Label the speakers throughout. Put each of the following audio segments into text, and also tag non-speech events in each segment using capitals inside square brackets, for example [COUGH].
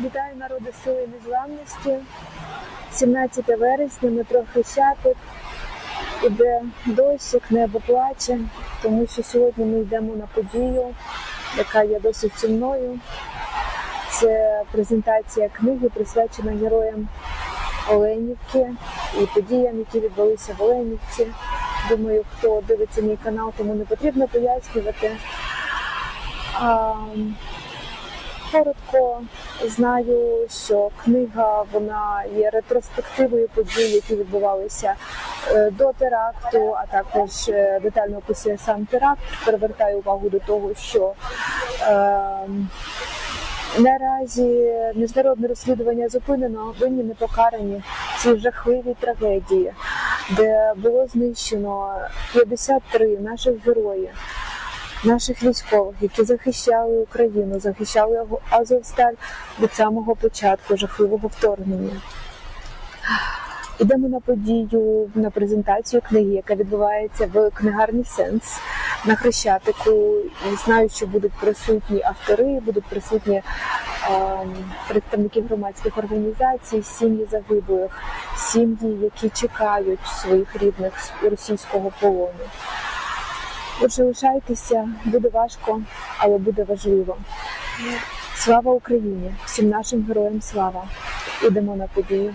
Speaker 1: Вітаю народи сили незламності. 17 вересня, метро Хрещатик. Іде дощик, небо плаче, тому що сьогодні ми йдемо на подію, яка є досить сумною. Це презентація книги, присвячена героям Оленівки і подіям, які відбулися в Оленівці. Думаю, хто дивиться мій канал, тому не потрібно пояснювати. Коротко знаю, що книга вона є ретроспективою подій, які відбувалися е, до теракту, а також е, детально описує сам теракт. Привертаю увагу до того, що е, наразі міжнародне розслідування зупинено, винні не покарані в цій жахливій трагедії, де було знищено 53 наших героїв наших військових, які захищали Україну, захищали Азовсталь від самого початку жахливого вторгнення. Ідемо на подію на презентацію книги, яка відбувається в книгарні Сенс на Хрещатику. І знаю, що будуть присутні автори, будуть присутні ем, представники громадських організацій, сім'ї загиблих, сім'ї, які чекають своїх рідних з російського полону. Отже, лишайтеся, буде важко, але буде важливо. Слава Україні! Всім нашим героям слава! Ідемо на подію.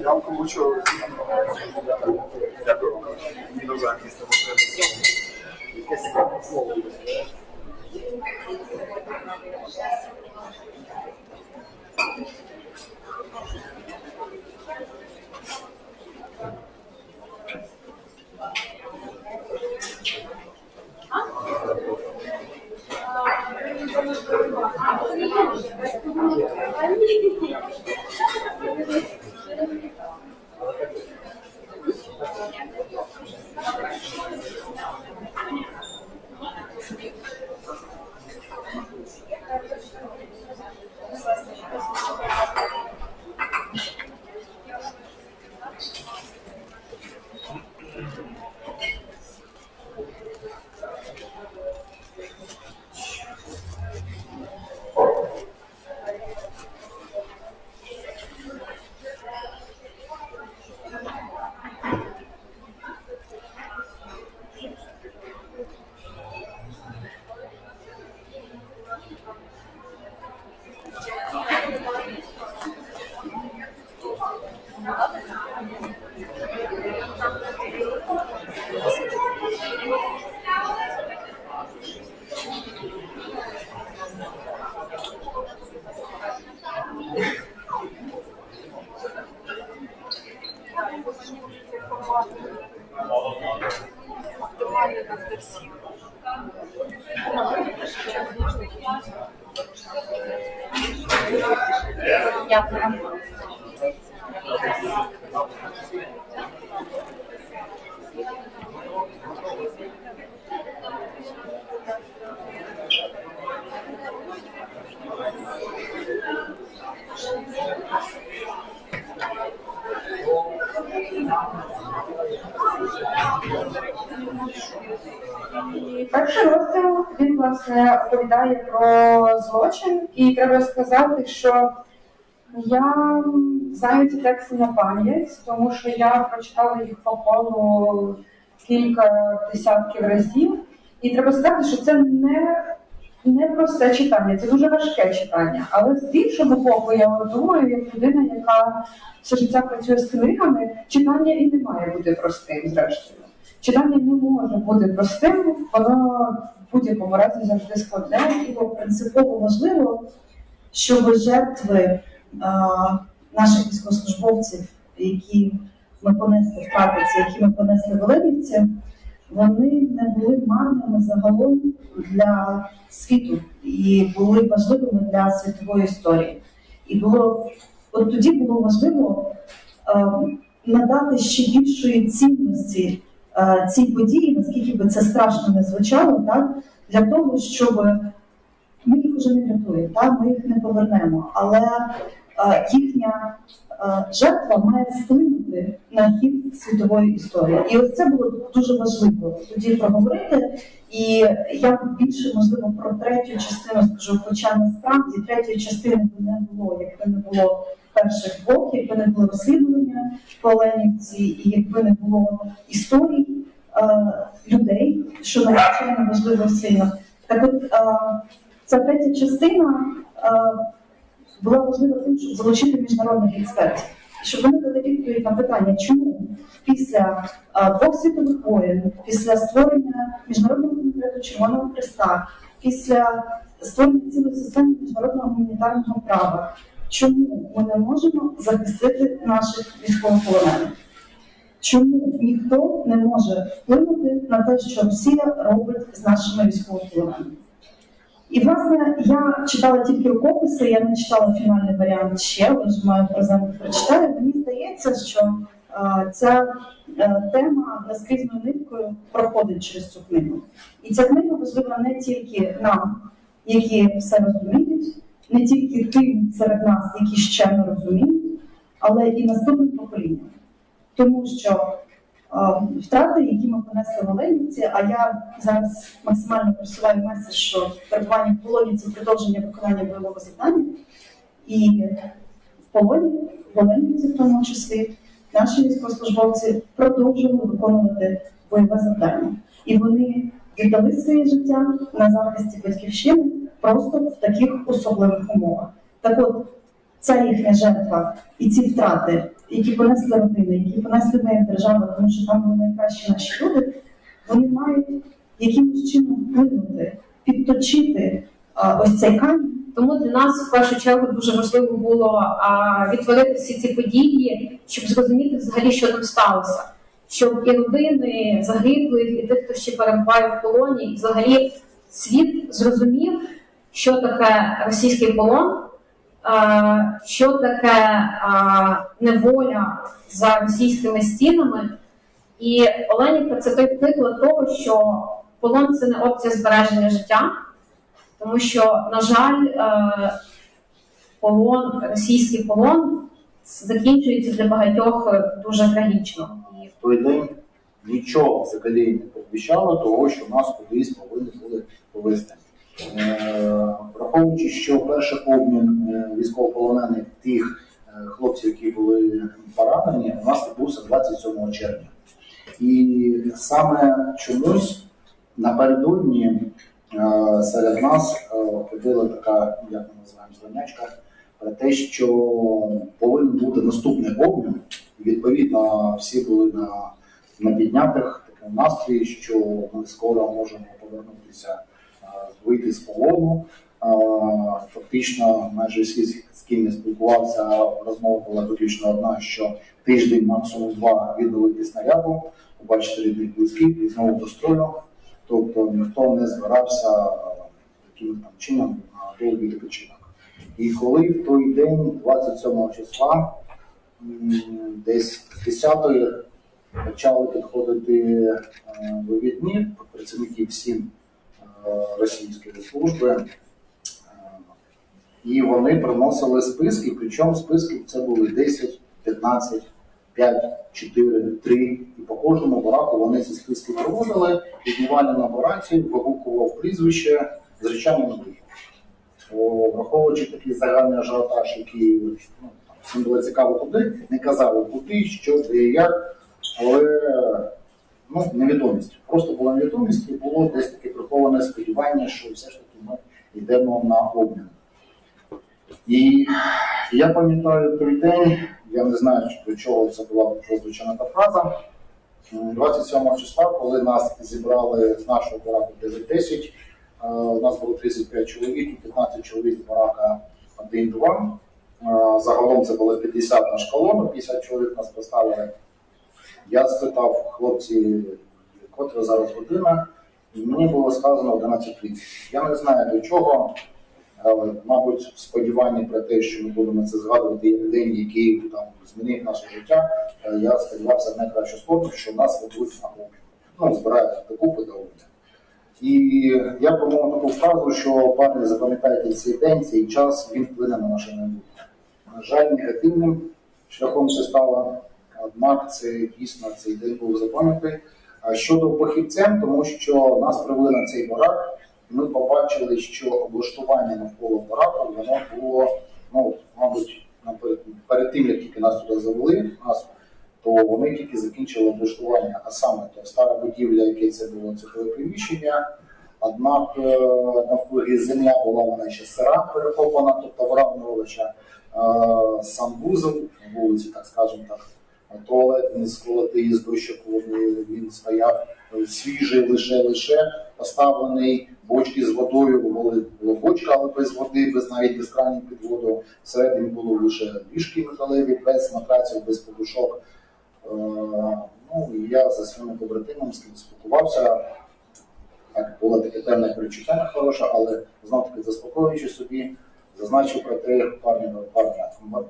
Speaker 2: Я вам комучу. Дякую. До захисту.
Speaker 3: Дякую.
Speaker 4: Перший розділ власне оповідає про злочин, і треба сказати, що я знаю ці тексти на пам'ять, тому що я прочитала їх по колу кілька десятків разів. І треба сказати, що це не, не просте читання, це дуже важке читання. Але з іншого боку, я думаю, як людина, яка все життя працює з книгами, читання і не має бути простим, зрештою. Читання не може бути простим, воно будь-якому разі завжди складне.
Speaker 5: І принципово важливо, щоб жертви а, наших військовослужбовців, які ми понесли втрати, ці, які ми понесли в Оленівці, вони не були марними загалом для світу і були важливими для світової історії. І було от тоді було важливо е, надати ще більшої цінності е, цій події, наскільки би це страшно не звучало, так для того, щоб ми їх вже не рятуємо, ми їх не повернемо, але е, їхня жертва має вплинути на хід світової історії. І ось це було дуже важливо тоді проговорити. І я більше можливо про третю частину скажу, хоча насправді третьої частини не було, якби не було перших двох, якби не було розслідування по Оленівці, і якби не було історій е, людей, що надзвичайно важливо сильно. Так от е, ця третя частина е, була важлива тим, щоб залучити міжнародних експертів, щоб вони дали відповідь на питання, чому після е, двох світових воєн, після створення міжнародного комітету Червоного Христа, після створення цілої системи міжнародного гуманітарного права, чому ми не можемо захистити наших військовополонених? Чому ніхто не може вплинути на те, що Росія робить з нашими військовополоненими? І власне я читала тільки рукописи, я не читала фінальний варіант ще, маю презент прочитаю. Мені здається, що е, ця е, тема наскрізною ниткою проходить через цю книгу. І ця книга важлива не тільки нам, які все розуміють, не тільки тим серед нас, які ще не розуміють, але і наступним поколінням. Тому що втрати, які ми понесли в Оленівці, а я зараз максимально просуваю меседж, що перебування в полоні це продовження виконання бойового завдання. І в полоні, в Оленівці в тому числі, наші військовослужбовці продовжували виконувати бойове завдання. І вони віддали своє життя на захисті батьківщини просто в таких особливих умовах. Так от, ця їхня жертва і ці втрати, які понесли родини, які понесли ми як держава, тому що там були найкращі наші люди, вони мають якимось чином вплинути, підточити ось цей камінь.
Speaker 6: Тому для нас в першу чергу дуже важливо було відтворити всі ці події, щоб зрозуміти взагалі, що там сталося. Щоб і родини загиблих, і тих, хто ще перебуває в полоні, і взагалі світ зрозумів, що таке російський полон, що таке неволя за російськими стінами. І Оленівка це той приклад того, що полон це не опція збереження життя. Тому що, на жаль, е, полон, російський полон закінчується для багатьох дуже трагічно. І
Speaker 7: в той нічого взагалі не повіщало того, що нас кудись повинні були повезти. Е, Враховуючи, що перший обмін е, військовополонених тих е, хлопців, які були поранені, у нас відбувся 27 червня. І саме чомусь напередодні серед нас ходила така, як ми називаємо, звонячка, про те, що повинен бути наступний обмін. Відповідно, всі були на, на піднятих такому настрої, що ми скоро можемо повернутися, вийти з полону. Е, Фактично, майже всі, з ким я спілкувався, розмова була виключно одна, що тиждень, максимум два віддалити снаряду, побачити рідних близьких і знову до строю. Тобто ніхто не збирався е, таким там чином на довгий відпочинок. І коли в той день, 27 числа, десь з 10-ї почали підходити е, вивідні працівники всім е, російської служби, е, і вони приносили списки, причому списки це були 10, 15, 5, 4, 3. І по кожному бараку вони ці списки проводили, піднімали на бараці, вигукував прізвище, не вийшло. О, Враховуючи такий загальний ажіотаж, який ну, всім було цікаво куди, не казали куди, що де як, але ну, невідомість. Просто була невідомість і було десь таке приховане сподівання, що все ж таки ми йдемо на обмін. І я пам'ятаю той день, я не знаю, до чого це була прозвучена та фраза. 27 числа, коли нас зібрали з нашого бараку 9-10, е, у нас було 35 чоловік, і 15 чоловік з барака 1-2. Е, Загалом це було 50 на шкалону, 50 чоловік нас поставили. Я спитав хлопці, котра зараз година, і мені було сказано 11.30. Я не знаю до чого, але, мабуть, в сподіванні про те, що ми будемо це згадувати як день, який там змінив наше життя, е, я сподівався в найкращу сторону, що нас ведуть на обмін. Ну, збирають докупи до. І я промовив таку фразу, що пане, запам'ятайте цей день, цей час, він вплине на наше майбутнє. На жаль, негативним шляхом це стало. Однак це дійсно цей день був запам'ятаний. А щодо похідцем, тому що нас привели на цей барак, ми побачили, що облаштування навколо бараку воно було, ну, мабуть, перед тим, як тільки нас туди завели, нас, то вони тільки закінчили облаштування, а саме то стара будівля, яке це було цехове приміщення. Однак е, навкруги земля була вона ще сира перекопана, тобто вравнювача, е, сам вузол, вулиці, так скажемо так, туалет він сколотий з дощок, він стояв е, свіжий лише лише поставлений, бочки з водою, була бочка, але без води, без навіть без кранів під воду. Всередині було лише ліжки металеві, без матраців, без подушок. Е, Ну і я за своїми побратимами з ким спілкувався. Так, було таке певне перечуття нехороше, але знов таки заспокоюючи собі, зазначив про те, парні, парні,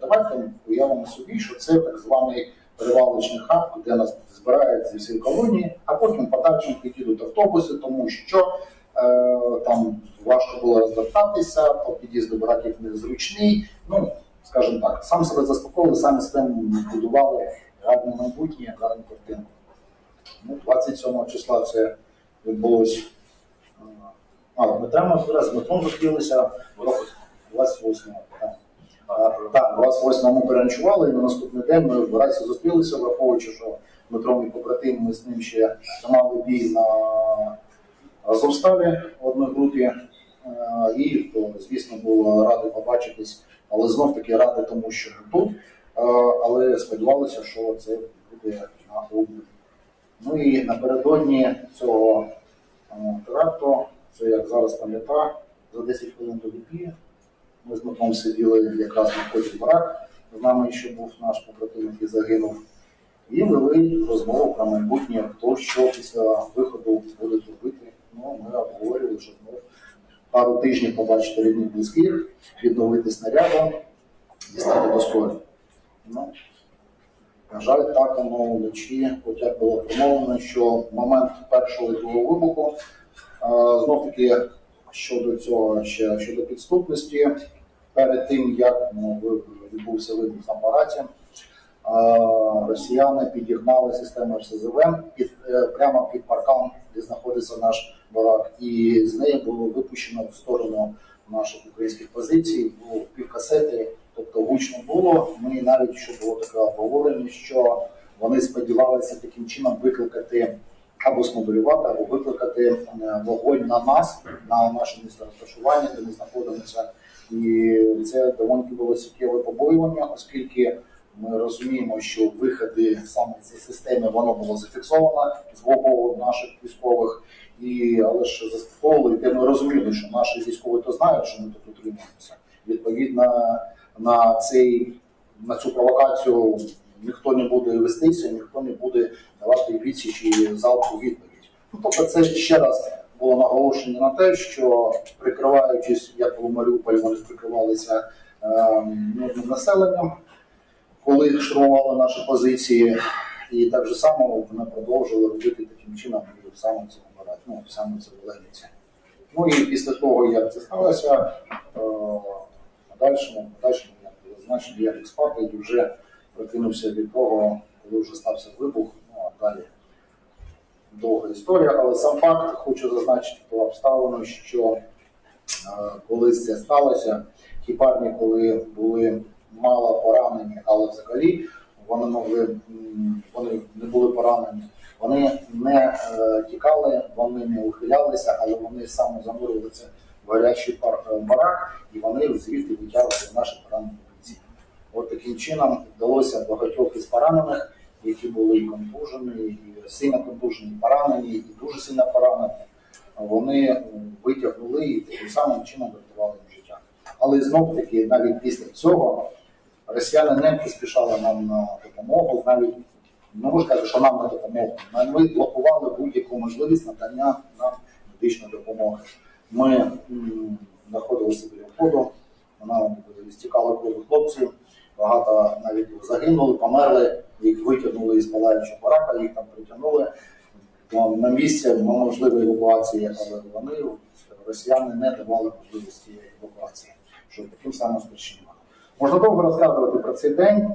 Speaker 7: давайте уявимо собі, що це так званий перевалочний хаб, де нас збирають зі всієї колонії, а потім подальшим підійдуть автобуси, тому що е, там важко було розвертатися, по під'їзд до бараків незручний. Ну, скажімо так, сам себе заспокоїли, самі себе будували гарне майбутнє, гарну картинку. Ну, 27 числа це відбулось. е, А, ми зараз з Дмитром зустрілися 28 так. Так, 28 ми переночували, і на наступний день ми в зустрілися, враховуючи, що Дмитро мій побратим, ми з ним ще тримали бій на Азовсталі в одній групі. Е, І, то, звісно, було радий побачитись, але знов таки радий тому, що тут. Е, Але сподівалися, що це буде на обмін. Ну і напередодні цього теракту, це як зараз пам'ятаю, за 10 хвилин до віпі, ми з Дмитром сиділи якраз на вході в барак, з нами ще був наш побратим, який загинув, і вели розмову про майбутнє, хто що після виходу буде робити. Ну, ми обговорювали, що ну, пару тижнів побачити рідних близьких, відновити снарядом і стати до строю. Ну, на жаль, так воно вночі, от як було промовлено, що момент першого і другого вибуху, знов таки щодо цього, ще щодо підступності, перед тим, як ну, відбувся вибух в апараті, а, росіяни підігнали систему РСЗВ під, е, прямо під паркан, де знаходиться наш барак, і з неї було випущено в сторону наших українських позицій, було півкасети, тобто гучно було. Ми навіть що було таке обговорення, що вони сподівалися таким чином викликати або смоделювати, або викликати е, вогонь на нас, на наше місце розташування, де ми знаходимося. І це доволі було суттєве побоювання, оскільки ми розуміємо, що виходи саме з системи воно було зафіксовано з боку наших військових. І але ж заспокоїли, де ми розуміли, що наші військові то знають, що ми тут утримуємося. Відповідно на цей на цю провокацію ніхто не буде вестися, ніхто не буде давати відсіч і залпу відповідь. Ну, тобто це ще раз було наголошення на те, що прикриваючись, як було Маріуполь, вони прикривалися ем, мирним населенням, коли штурмували наші позиції, і так же само вони продовжили робити таким чином і в самому цьому ну, самому цьому Леніці. Ну і після того, як це сталося, е, подальшому, подальшому, як було зазначено, я експатий вже прокинувся від того, коли вже стався вибух, ну а далі довга історія, але сам факт хочу зазначити ту обставину, що е, коли це сталося, ті парні, коли були мало поранені, але взагалі вони могли вони не були поранені Вони не е, тікали, вони не ухилялися, але вони саме занурилися в гарячий е, барак, і вони звідти витягували наші поранені бійці. От таким чином вдалося багатьох із поранених, які були і контужені, і сильно контужені, і поранені, і дуже сильно поранені. Вони витягнули і таким самим чином врятували їм життя. Але знов таки, навіть після цього росіяни не поспішали нам на допомогу, навіть не можу сказати, що нам на допомогу. Ми блокували будь-яку можливість надання нам медичної допомоги. Ми знаходилися біля входу, вона стікала крові хлопців, багато навіть загинули, померли, їх витягнули із палаючого барака, їх там притягнули. Ну, На місці можливої евакуації, але вони, росіяни, не давали можливості евакуації, що таким самим спричинено. Можна довго розказувати про цей день.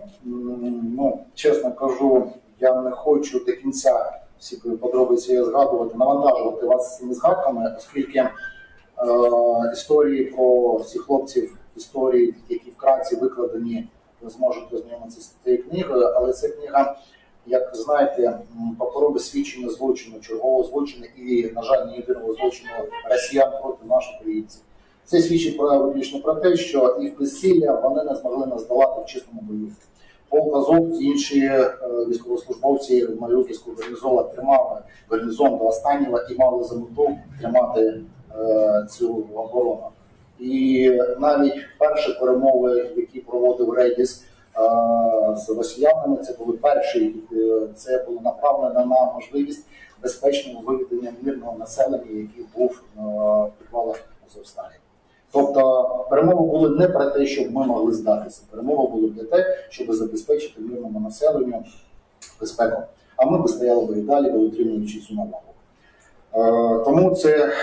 Speaker 7: Ну, чесно кажу, я не хочу до кінця всі подробиці згадувати, навантажувати вас цими згадками, оскільки е, історії про всіх хлопців, історії, які вкратці викладені, ви зможете ознайомитися з цією книгою, але це книга, як знаєте, паперове свідчення злочину, чергового злочину і, на жаль, не єдиного злочину росіян проти наших українців. Це свідчить про виключно про те, що їх безсилля вони не змогли нас здолати в чесному бою. Полк Азов, ті інші е, військовослужбовці Маріупольського гарнізону тримали гарнізон до останнього і мали за мету тримати е, цю оборону. І навіть перші перемови, які проводив Редіс е, з росіянами, це були перші, е, це було направлено на можливість безпечного виведення мирного населення, який був е, в підвалах Азовсталі. Тобто перемови були не про те, щоб ми могли здатися. Перемови були для те, щоб забезпечити мирному населенню безпеку. А ми би стояли і далі, би утримуючи цю навагу. Е, тому це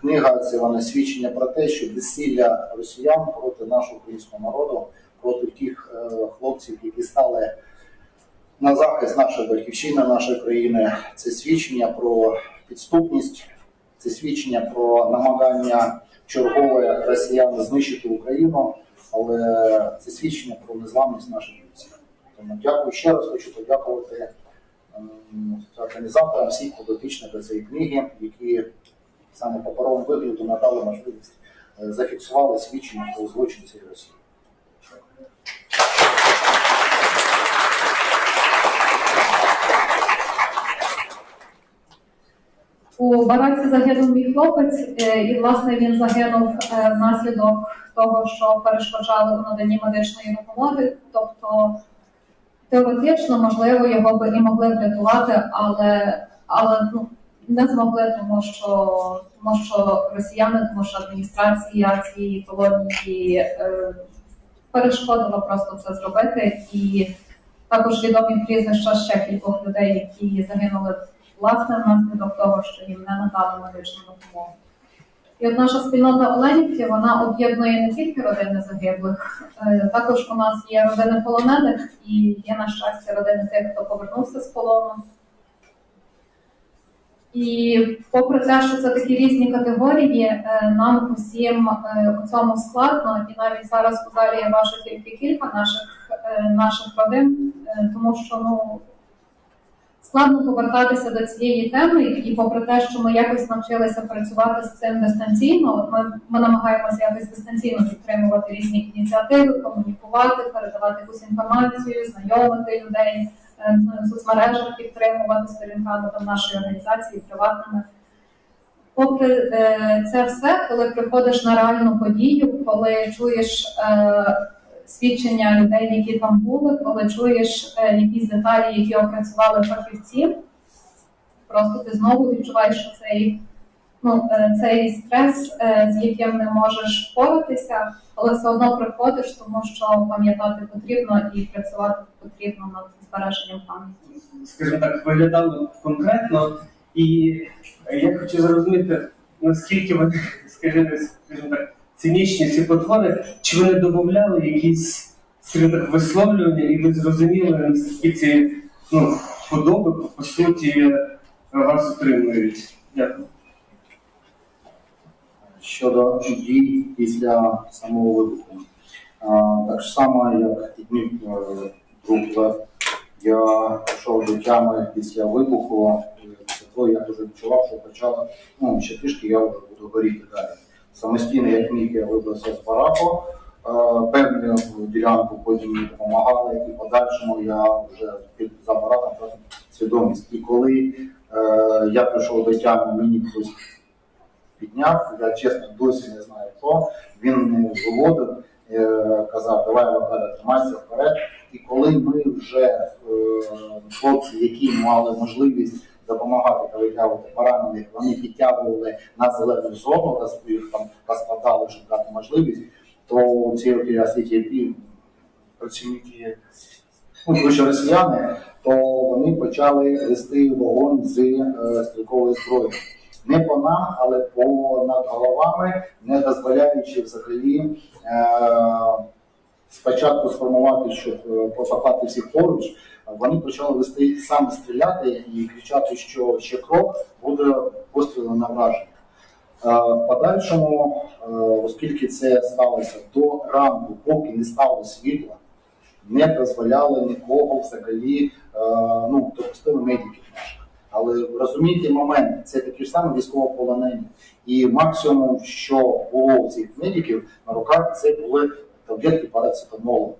Speaker 7: книга, це вона свідчення про те, що безсилля росіян проти нашого українського народу, проти тих е, хлопців, які стали на захист нашої батьківщини, нашої країни, це свідчення про підступність, це свідчення про намагання чергове росіян знищити Україну, але це свідчення про незламність наших бійців. Тому дякую ще раз, хочу подякувати ем, організаторам всіх подопічних до цієї книги, які саме паперовому вигляду надали можливість е, зафіксували свідчення про злочин цієї Росії.
Speaker 6: У бараці загинув мій хлопець, е, і власне він загинув е, внаслідок того, що перешкоджали у наданні медичної допомоги. Тобто теоретично, можливо, його би і могли врятувати, але, але ну, не змогли, тому що, тому що росіяни, тому що адміністрація цієї колонії е, перешкодила просто це зробити. І також відомі прізвища ще кількох людей, які загинули власне внаслідок того, що їм не надали медичну допомогу. І от наша спільнота Оленівки вона об'єднує не тільки родини загиблих, е, також у нас є родини полонених і є, на щастя, родини тих, хто повернувся з полону. І попри те, що це такі різні категорії, е, нам усім е, у цьому складно, і навіть зараз у залі я бачу тільки кілька наших, е, наших родин, тому що ну складно повертатися до цієї теми, і попри те, що ми якось навчилися працювати з цим дистанційно, ми, ми намагаємося якось дистанційно підтримувати різні ініціативи, комунікувати, передавати якусь інформацію, знайомити людей е, в соцмережах, підтримувати сторінками нашої організації приватними. Попри е, це все, коли приходиш на реальну подію, коли чуєш е, свідчення людей, які там були, коли чуєш е, якісь деталі, які опрацювали фахівці, просто ти знову відчуваєш, цей, ну, е, цей стрес, е, з яким не можеш впоратися, але все одно приходиш, тому що пам'ятати потрібно і працювати потрібно над збереженням пам'яті.
Speaker 8: скажімо так, виглядали конкретно, і я хочу зрозуміти, наскільки вони, скажімо, скажімо так, цинічні ці підходи, чи вони додавали якісь скажімо так, висловлювання, і ви зрозуміли, наскільки ці ну, подоби, по суті, вас отримують. Дякую.
Speaker 7: щодо дій після самого вибуху. Так само, як і днів е, друг Лев Я пішов до тями після вибуху, е, після я вже відчував, що почало, ну, ще трішки я вже буду горіти далі. Самостійно, як міг, я вибрався з бараку, е, певну ділянку потім мені допомагали, і подальшому я вже під бараком свідомість. І коли е, я прийшов до тями, мені хтось підняв, я чесно досі не знаю хто, він не виводив, казав, давай авокадо, тримайся вперед. І коли ми вже е, хлопці, які мали можливість допомагати витягувати поранених, вони підтягували на зелену зону, раз їх там розкладали, щоб дати можливість, то ці якраз працівники, ну, коротше, росіяни, то вони почали вести вогонь з е, стрілкової зброї. Не по нам, але по над головами, не дозволяючи взагалі е, спочатку сформувати, щоб е, поклати всіх поруч, вони почали вести саме стріляти і кричати, що ще крок буде постріл на враження. Е, В подальшому, е, оскільки це сталося до ранку, поки не стало світла, не дозволяли нікого взагалі, ну, допустили медиків наших. Але розумієте момент, це такі ж самі військовополонені. І максимум, що було у цих медиків на руках, це були таблетки парацетамолу.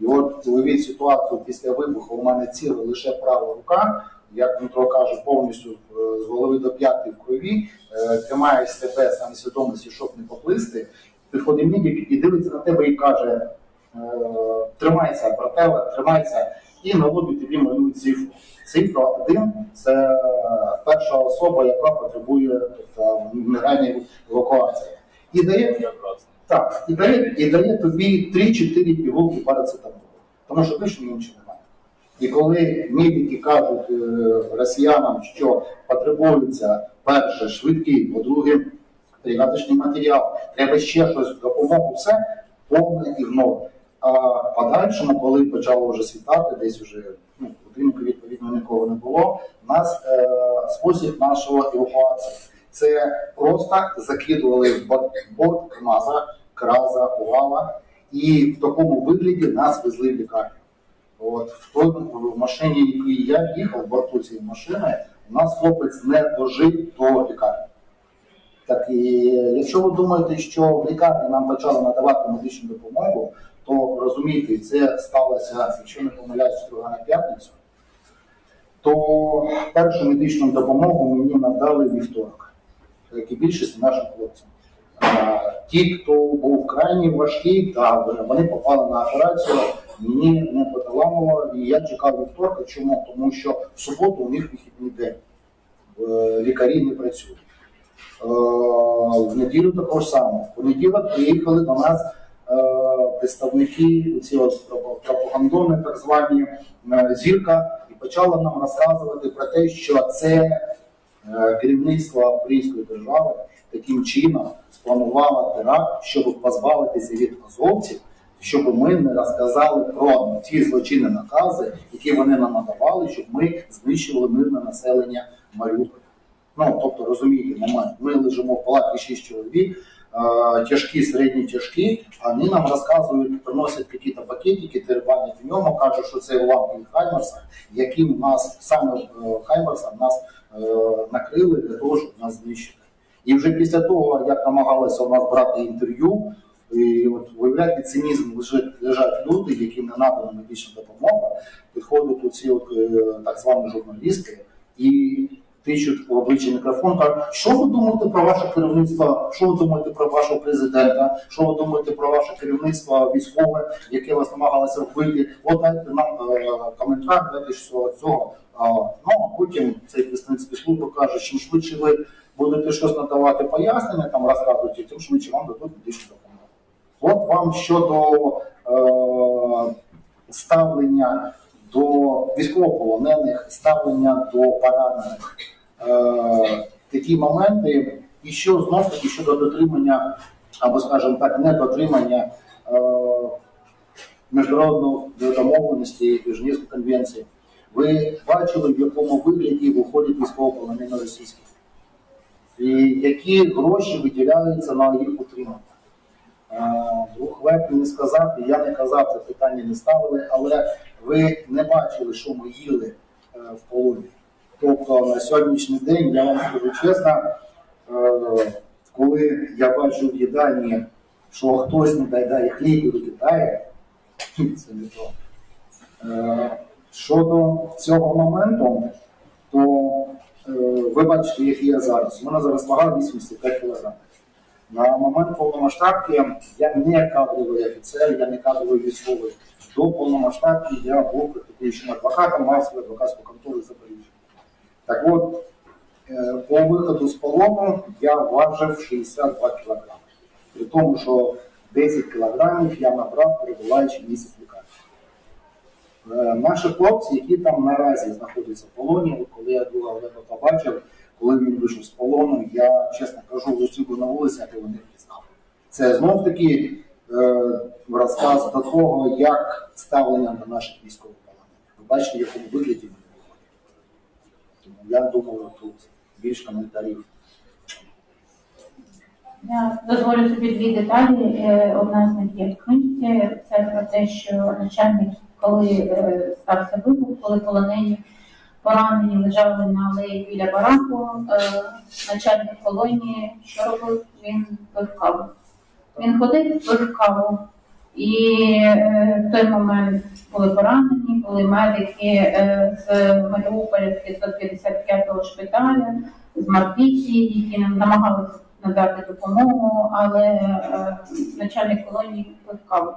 Speaker 7: І от уявіть ситуацію після вибуху, у мене ціла лише права рука, як Дмитро каже, повністю е, з голови до п'яти в крові, е, тримає себе саме свідомості, щоб не поплисти. Підходить медик і дивиться на тебе і каже: е, тримайся, брателе, тримайся, і на лобі тобі малюють цифру. Цифра один це перша особа, яка потребує тобто, негайної евакуації. І дає так, і дає, і дає тобі 3-4 пігулки парацетамолу, тому що більше нічого немає. І коли медики кажуть е, росіянам, що потребується перше швидкий, по-друге, перев'язочний матеріал, треба ще щось допомогу, все повний ігнор. А подальшому, коли почало вже світати, десь вже ну, будинку відповідно нікого не було, у нас е, спосіб нашого евакуації. Це просто закидували в борт, КамАЗа, краза, увала, і в такому вигляді нас везли в лікарню. От в той в машині, якій я їхав, в борту цієї машини, у нас хлопець не дожив до лікарні. Так і якщо ви думаєте, що в лікарні нам почали надавати медичну допомогу, то розумієте, це сталося, якщо не помиляюсь, четверга на п'ятницю, то першу медичну допомогу мені надали вівторок, як і більшість наших хлопців. Ті, хто був крайні важкий, та вони попали на операцію, мені не поталамило, і я чекав вівторка. Чому? Тому що в суботу у них вихідний день. Е, Лікарі не працюють. Е, В неділю також само. В понеділок приїхали до нас представники ці пропагандони, так звані е, зірка, і почала нам розказувати про те, що це е, керівництво української держави таким чином спланувало теракт, щоб позбавитися від азовців, щоб ми не розказали про ті злочинні накази, які вони нам надавали, щоб ми знищували мирне населення Маріуполя. Ну, тобто, розумієте. Ми лежимо в палаті 6 чоловік, е, тяжкі, середні, тяжкі, а вони нам розказують, приносять якісь пакетики, тербанять в ньому, кажуть, що це уламки Хаймерса, яким нас саме е, Хаймерса нас е, накрили для того, щоб нас знищити. І вже після того, як намагалися у нас брати інтерв'ю, і от виявляти цинізм лежать, лежать люди, яким не надана медична допомога, підходять оці от, е, так звані журналісти і тичуть в обличчя мікрофон, кажуть, що ви думаєте про ваше керівництво, що ви думаєте про вашого президента, що ви думаєте про ваше керівництво військове, яке вас намагалося вбити. От дайте нам е, коментар, дайте що цього. Ну а потім цей представник спецслужби каже, чим швидше ви будете щось надавати пояснення, там розказувати, тим швидше вам дадуть медичну допомогу. От вам щодо е, ставлення до військовополонених, ставлення до поранених. Е, такі моменти, і що знов таки щодо дотримання, або, скажімо так, недотримання е, міжнародної домовленості Женевської конвенції. Ви бачили, в якому вигляді виходять військовополонені російські, і які гроші виділяються на їх утримання. Друг не сказав, і я не казав, це питання не ставили, але ви не бачили, що ми їли е, в полоні. Тобто на сьогоднішній день, я вам скажу чесно, е, коли я бачу в їдальні, що хтось не доїдає хліб і викидає, [LAUGHS] це не то. Е, Щодо цього моменту, то е, ви бачите, який я зараз. Мене зараз вага 85 кг. На момент повномасштабки я не кадровий офіцер, я не кадровий військовий. До повномасштабки я був практичним адвокатом, мав свою адвокатську контору в Запоріжжі. Так от, е, по виходу з полону я важив 62 кг. При тому, що 10 кілограмів я набрав, перебуваючи місяць лікарні. Е, Наші хлопці, які там наразі знаходяться в полоні, коли я друга Олега побачив, коли він вийшов з полону, я чесно кажу, висів на вулиці, а вони пізнав. Це знов таки е, розказ до того, як ставлення до наших військових полонених. Ви бачите, в якому вигляді. Тому я думаю, тут більш коментарів.
Speaker 9: Я дозволю собі дві деталі. Е, Одна з них є в книжці. Це про те, що начальник, коли е, стався вибух, коли полонені поранені лежали на алеї біля бараку, е, начальник колонії, що робив? Він пив каву. Він ходив, пив каву. І е, в той момент були поранені, були медики е, з Маріуполя 555-го шпиталю, з Марпіті, які нам намагалися надати допомогу, але е, начальник колонії каву.